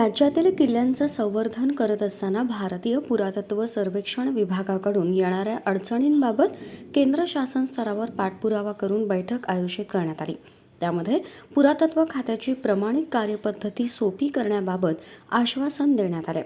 राज्यातील किल्ल्यांचं संवर्धन करत असताना भारतीय पुरातत्व सर्वेक्षण विभागाकडून येणाऱ्या अडचणींबाबत केंद्र शासन स्तरावर पाठपुरावा करून बैठक आयोजित करण्यात आली. त्यामध्ये पुरातत्व खात्याची प्रमाणित कार्यपद्धती सोपी करण्याबाबत आश्वासन देण्यात आले.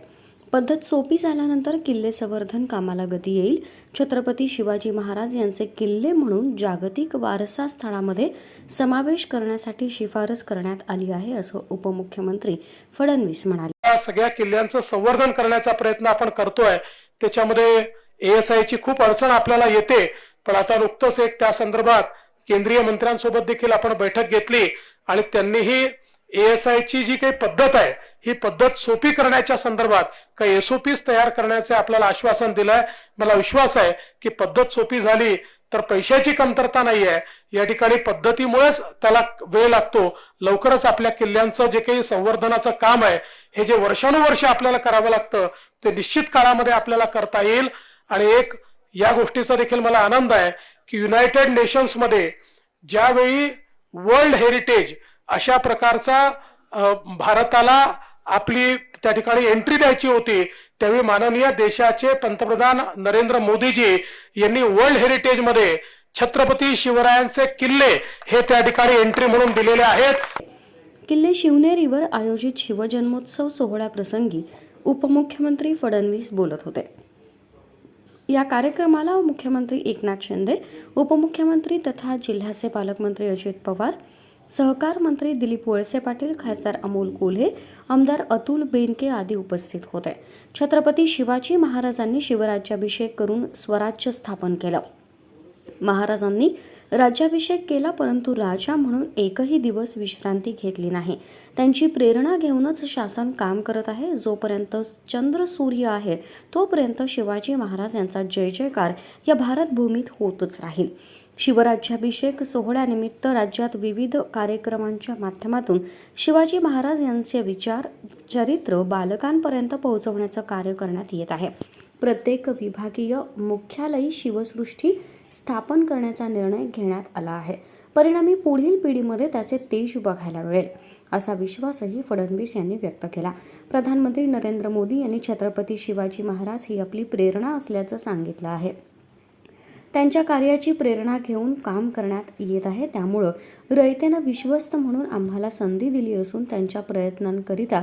पद्धत सोपी झाल्यानंतर किल्ले संवर्धन कामाला गती येईल. छत्रपती शिवाजी महाराज यांचे किल्ले म्हणून जागतिक वारसा स्थळामध्ये समावेश करण्यासाठी शिफारस करण्यात आली आहे असं उपमुख्यमंत्री फडणवीस म्हणाले. सगळ्या किल्ल्यांचं संवर्धन करण्याचा प्रयत्न आपण करतोय. त्याच्यामध्ये एएसआय ची खूप अडचण आपल्याला येते. पण आता नुकतंच एक त्या संदर्भात केंद्रीय मंत्र्यांसोबत देखील आपण बैठक घेतली आणि त्यांनीही एएसआय ची जी काही पद्धत आहे ही पद्धत सोपी करण्याच्या संदर्भात काही एसओपीज तयार करण्याचे आपल्याला आश्वासन दिलंय? मला विश्वास आहे की पद्धत सोपी झाली तर पैशाची कमतरता नाही आहे या ठिकाणी पद्धतीमुळेच त्याला वेळ लागतो. लवकरच आपल्या किल्ल्यांचं जे काही संवर्धनाचं काम आहे हे जे वर्षानुवर्ष आपल्याला करावं लागतं ते निश्चित काळामध्ये आपल्याला करता येईल. आणि एक या गोष्टीचा देखील मला आनंद आहे की युनायटेड नेशन्समध्ये ज्यावेळी वर्ल्ड हेरिटेज अशा प्रकारचा भारताला आपली त्या ठिकाणी एंट्री द्यायची होती त्यावेळी माननीय देशाचे पंतप्रधान नरेंद्र मोदीजी यांनी वर्ल्ड हेरिटेजमध्ये छत्रपती शिवरायांचे किल्ले हे त्या ठिकाणी एंट्री म्हणून दिलेले आहेत. किल्ले शिवनेरीवर आयोजित शिवजन्मोत्सव सोहळ्याप्रसंगी उपमुख्यमंत्री फडणवीस बोलत होते. या कार्यक्रमाला मुख्यमंत्री एकनाथ शिंदे उपमुख्यमंत्री तथा जिल्ह्याचे पालकमंत्री अजित पवार सहकार मंत्री दिलीप वळसे पाटील खासदार अमोल कोल्हे आमदार अतुल बेनके आदी उपस्थित होते. छत्रपती शिवाजी महाराजांनी शिवराज्याभिषेक करून स्वराज्य स्थापन केलं. महाराजांनी राज्याभिषेक केला परंतु राजा म्हणून एकही दिवस विश्रांती घेतली नाही. त्यांची प्रेरणा घेऊनच शासन काम करत आहे. जोपर्यंत चंद्र सूर्य आहे तोपर्यंत शिवाजी महाराज यांचा जय जयकार या भारतभूमीत होतच राहील. शिवराज्याभिषेक सोहळ्यानिमित्त राज्यात विविध कार्यक्रमांच्या माध्यमातून शिवाजी महाराज यांचे विचार चरित्र बालकांपर्यंत पोहोचवण्याचं कार्य करण्यात येत आहे. प्रत्येक विभागीय मुख्यालयी शिवसृष्टी स्थापन करण्याचा निर्णय घेण्यात आला आहे. परिणामी पुढील पिढीमध्ये त्याचे तेज बघायला मिळेल असा विश्वासही फडणवीस यांनी व्यक्त केला. प्रधानमंत्री नरेंद्र मोदी यांनी छत्रपती शिवाजी महाराज ही आपली प्रेरणा असल्याचं सांगितलं आहे. त्यांच्या कार्याची प्रेरणा घेऊन काम करण्यात येत आहे. त्यामुळं रयतेनं विश्वस्त म्हणून आम्हाला संधी दिली असून त्यांच्या प्रयत्नांकरिता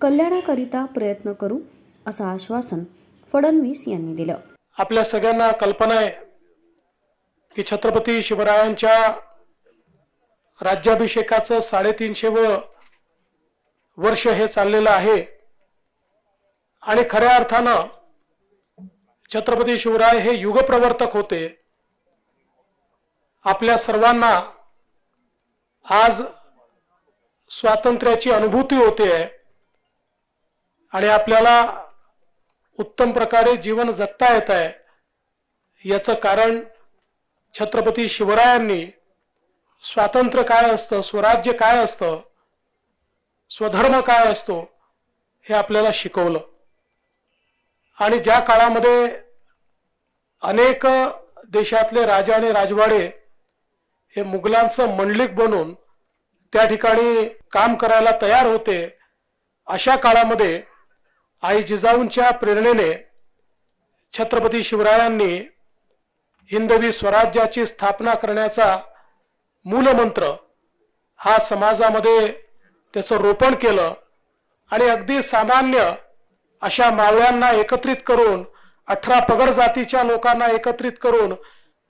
कल्याणाकरिता प्रयत्न करू असं आश्वासन फडणवीस यांनी दिलं. आपल्या सगळ्यांना कल्पना आहे की छत्रपती शिवरायांच्या राज्याभिषेकाचं साडेतीनशे व वर्ष हे चाललेलं आहे. आणि खऱ्या अर्थानं छत्रपती शिवराय हे युगप्रवर्तक होते. आपल्या सर्वांना आज स्वातंत्र्याची अनुभूती होते. आहे आणि आपल्याला उत्तम प्रकारे जीवन जगता येत आहे. याचं कारण छत्रपती शिवरायांनी स्वातंत्र्य काय असतं स्वराज्य काय असतं स्वधर्म काय असतो हे आपल्याला शिकवलं. आणि ज्या काळामध्ये अनेक देशातले राजा आणि राजवाडे हे मुघलांचं मंडलिक बनून त्या ठिकाणी काम करायला तयार होते अशा काळामध्ये आई जिजाऊंच्या प्रेरणेने छत्रपती शिवरायांनी हिंदवी स्वराज्याची स्थापना करण्याचा मूलमंत्र हा समाजामध्ये त्याचं रोपण केलं. आणि अगदी सामान्य अशा मावळ्यांना एकत्रित करून अठरा पगड जातीच्या लोकांना एकत्रित करून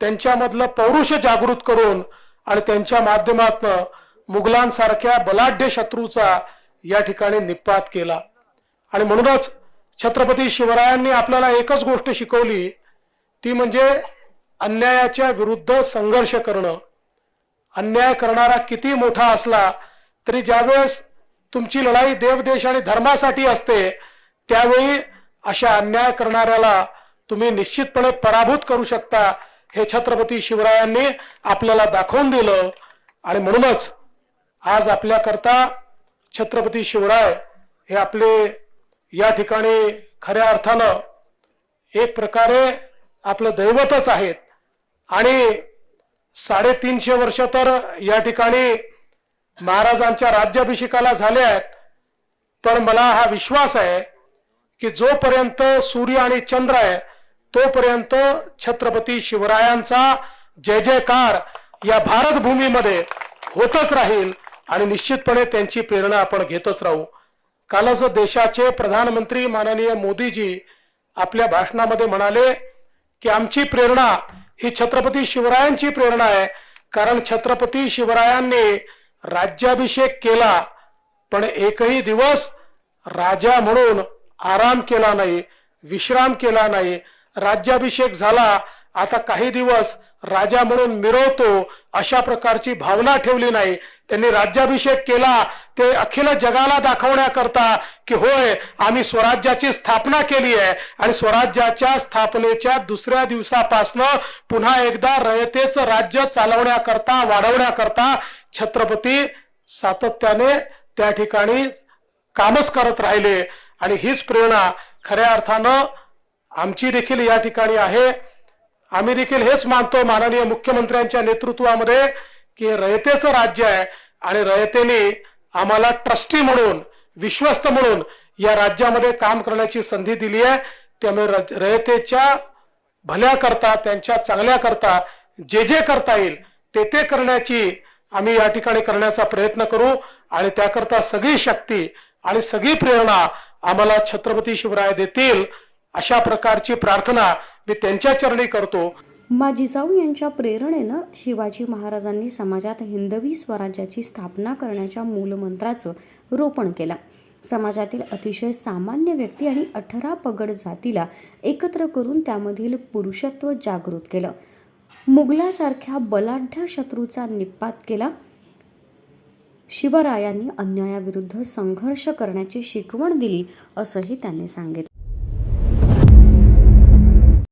त्यांच्यामधलं पौरुष जागृत करून आणि त्यांच्या माध्यमातनं मुघलांसारख्या बलाढ्य शत्रूचा या ठिकाणी निपात केला. आणि म्हणूनच छत्रपती शिवरायांनी आपल्याला एकच गोष्ट शिकवली ती म्हणजे अन्यायाच्या विरुद्ध संघर्ष करणं. अन्याय करणारा किती मोठा असला तरी ज्यावेळेस तुमची लढाई देवदेश आणि धर्मासाठी असते त्यावेळी अशा अन्याय करणाऱ्याला तुम्ही निश्चितपणे पराभूत करू शकता हे छत्रपती शिवरायांनी आपल्याला दाखवून दिलं. आणि म्हणूनच आज आपल्याकरता छत्रपती शिवराय हे आपले या ठिकाणी खऱ्या अर्थानं एक प्रकारे आपलं दैवतच आहेत. आणि साडेतीनशे वर्ष तर या ठिकाणी महाराजांच्या राज्याभिषेकाला झाले आहेत पण मला हा विश्वास आहे की जोपर्यंत सूर्य आणि चंद्र आहे तोपर्यंत छत्रपती शिवरायांचा जय जयकार या भारत भूमीमध्ये होतच राहील आणि निश्चितपणे त्यांची प्रेरणा आपण घेतच राहू. कालच देशाचे प्रधानमंत्री माननीय मोदीजी आपल्या भाषणामध्ये म्हणाले की आमची प्रेरणा ही छत्रपती शिवरायांची प्रेरणा आहे कारण छत्रपती शिवरायांनी राज्याभिषेक केला पण एकही दिवस राजा म्हणून आराम केला नाही विश्राम केला नाही राज्याभिषेक झाला आता काही दिवस राजा म्हणून मिरवतो अशा प्रकारची भावना ठेवली नाही. त्यांनी राज्याभिषेक केला ते अखिल जगाला दाखवण्याकरता की होय आम्ही स्वराज्याची स्थापना केली आहे आणि स्वराज्याच्या स्थापनेच्या दुसऱ्या दिवसापासनं पुन्हा एकदा रयतेचं राज्य चालवण्याकरता वाढवण्याकरता छत्रपती सातत्याने त्या ठिकाणी कामच करत राहिले. आणि हीच प्रेरणा खऱ्या अर्थानं आमची देखील या ठिकाणी आहे. आम्ही देखील हेच मानतो माननीय मुख्यमंत्र्यांच्या नेतृत्वामध्ये की रयतेचं राज्य आहे आणि रयतेने आम्हाला ट्रस्टी म्हणून विश्वस्त म्हणून या राज्यामध्ये काम करण्याची संधी दिली आहे. त्यामुळे रयतेच्या भल्याकरता त्यांच्या चांगल्याकरता जे जे करता येईल ते ते करण्याची आम्ही या ठिकाणी करण्याचा प्रयत्न करू. आणि त्याकरता सगळी शक्ती आणि सगळी प्रेरणा आम्हाला छत्रपती शिवराय देतील अशा प्रकारची प्रार्थना मी त्यांच्या चरणी करतो. माजिजाऊ यांच्या प्रेरणेनं शिवाजी महाराजांनी समाजात हिंदवी स्वराज्याची स्थापना करण्याच्या मूलमंत्राचं रोपण केलं. समाजातील अतिशय सामान्य व्यक्ती आणि अठरा पगड जातीला एकत्र करून त्यामधील पुरुषत्व जागृत केलं. मुघलासारख्या बलाढ्य शत्रूचा निपात केला. शिवरायांनी अन्यायाविरुद्ध संघर्ष करण्याची शिकवण दिली असंही त्यांनी सांगितलं.